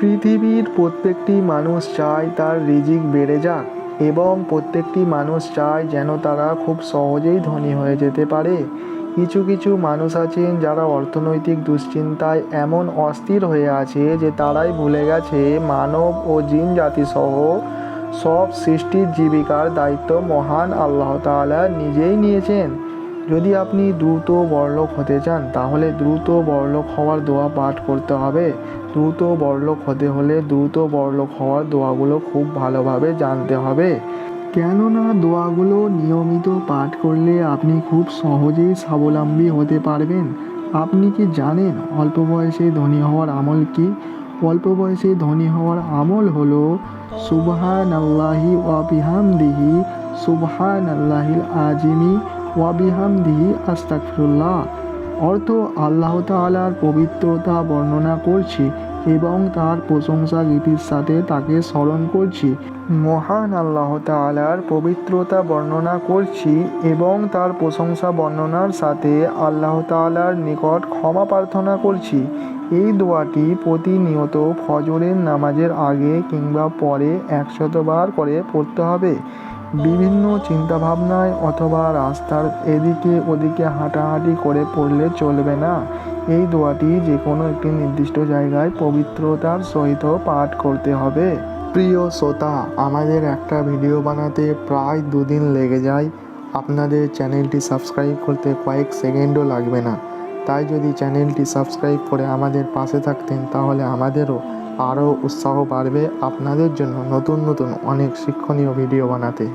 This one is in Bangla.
পৃথিবীর প্রত্যেকটি মানুষ চায় তার রিজিক বেড়ে যাক এবং প্রত্যেকটি মানুষ চায় যেন তারা খুব সহজেই ধনী হয়ে যেতে পারে। কিছু কিছু মানুষ আছেন যারা অর্থনৈতিক দুশ্চিন্তায় এমন অস্থির হয়ে আছে যে তারাই ভুলে গেছে মানব ও জিন জাতি সহ সব সৃষ্টির জীবিকার দায়িত্ব মহান আল্লাহ তাআলা নিজেই নিয়েছেন। যদি আপনি দ্রুত বড়লোক হতে চান, তাহলে দ্রুত বড়লোক হওয়ার দোয়া পাঠ করতে হবে। দ্রুত বড়লোক হতে হলে দ্রুত বড়লোক হওয়ার দোয়াগুলো খুব ভালোভাবে জানতে হবে। কেননা দোয়াগুলো নিয়মিত পাঠ করলে আপনি খুব সহজেই স্বাবলম্বী হতে পারবেন। আপনি কি জানেন অল্প বয়সে ধনী হওয়ার আমল কি? অল্প বয়সে ধনী হওয়ার আমল হলো সুবহান আল্লাহি ওয়াবিহামদিহি সুবহান আল্লাহিল আজিমি ওয়াবিহামদিহি আস্তাকফিরুল্লাহ অর্থ আল্লাহ তাআলার পবিত্রতা বর্ণনা করছি এবং তার প্রশংসা গীতির সাথে তাকে স্মরণ করছি। মহান আল্লাহ তাআলার পবিত্রতা বর্ণনা করছি এবং তার প্রশংসা বর্ণনার সাথে আল্লাহ তাআলার নিকট ক্ষমা প্রার্থনা করছি। এই দোয়াটি প্রতিনিয়ত ফজরের নামাজের আগে কিংবা পরে একশতবার করে পড়তে হবে। বিভিন্ন চিন্তাভাবনায় অথবা রাস্তার এদিকে ওদিকে হাঁটাহাঁটি করে পড়লে চলবে না। এই দোয়াটি যে কোনো একটি নির্দিষ্ট জায়গায় পবিত্রতার সহিত পাঠ করতে হবে। প্রিয় শ্রোতা, আমাদের একটা ভিডিও বানাতে প্রায় দুদিন লেগে যায়। আপনাদের চ্যানেলটি সাবস্ক্রাইব করতে কয়েক সেকেন্ডও লাগবে না। তাই যদি চ্যানেলটি সাবস্ক্রাইব করে আমাদের পাশে থাকতেন, তাহলে আমাদেরও আরও উৎসাহ বাড়বে আপনাদের জন্য নতুন নতুন অনেক শিক্ষণীয় ভিডিও বানাতে।